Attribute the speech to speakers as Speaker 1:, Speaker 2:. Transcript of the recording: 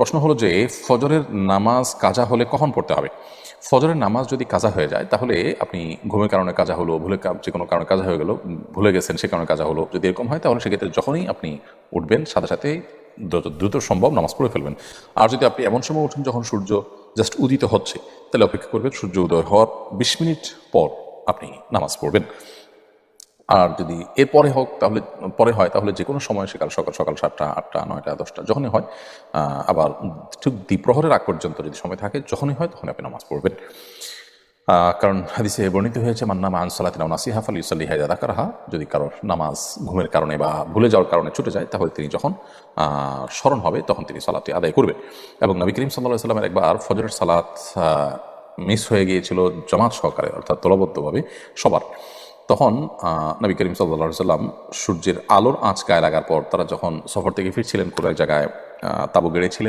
Speaker 1: প্রশ্ন হলো যে, ফজরের নামাজ কাজা হলে কখন পড়তে হবে? ফজরের নামাজ যদি কাজা হয়ে যায়, তাহলে আপনি ঘুমের কারণে কাজা হলো ভুলে যে কোনো কারণে কাজা হয়ে গেল, ভুলে গেছেন সে কারণে কাজা হলো, যদি এরকম হয়, তাহলে সেক্ষেত্রে যখনই আপনি উঠবেন, সাথে সাথে দ্রুত সম্ভব নামাজ পড়ে ফেলবেন। আর যদি আপনি এমন সময় উঠেন যখন সূর্য জাস্ট উদিত হচ্ছে, তাহলে অপেক্ষা করবেন সূর্য উদয় হওয়ার বিশ মিনিট পর আপনি নামাজ পড়বেন। আর যদি এরপরে হোক, তাহলে, পরে হয়, তাহলে যে কোনো সময় সেকাল সকাল সকাল সাতটা, আটটা, নয়টা, দশটা, যখনই হয় আবার ঠিক দ্বিপ্রহরের আগ পর্যন্ত যদি সময় থাকে, যখনই হয় তখন আপনি নামাজ পড়বেন। কারণ হাদিসে বর্ণিত হয়েছে মান্নামা আনসালাতিনা নাসিহা ফালি ইউসাল্লি হায়দা কারাহা যদি কারোর নামাজ ঘুমের কারণে বা ভুলে যাওয়ার কারণে ছুটে যায়, তাহলে তিনি যখন স্মরণ হবে, তখন তিনি সালাতটি আদায় করবেন। এবং নবী করিম সাল্লাহ সাল্লামের একবার ফজরের সালাত মিস হয়ে গিয়েছিল জামাত সহকারে, অর্থাৎ দলবদ্ধভাবে সবার। তখন নবী করিম সাল্লা সাল্লাম সূর্যের আলোর আঁচ গায়ে লাগার পর তারা যখন সফর থেকে ফিরছিলেন, কোনো এক জায়গায় তাঁবু গেড়েছিলেন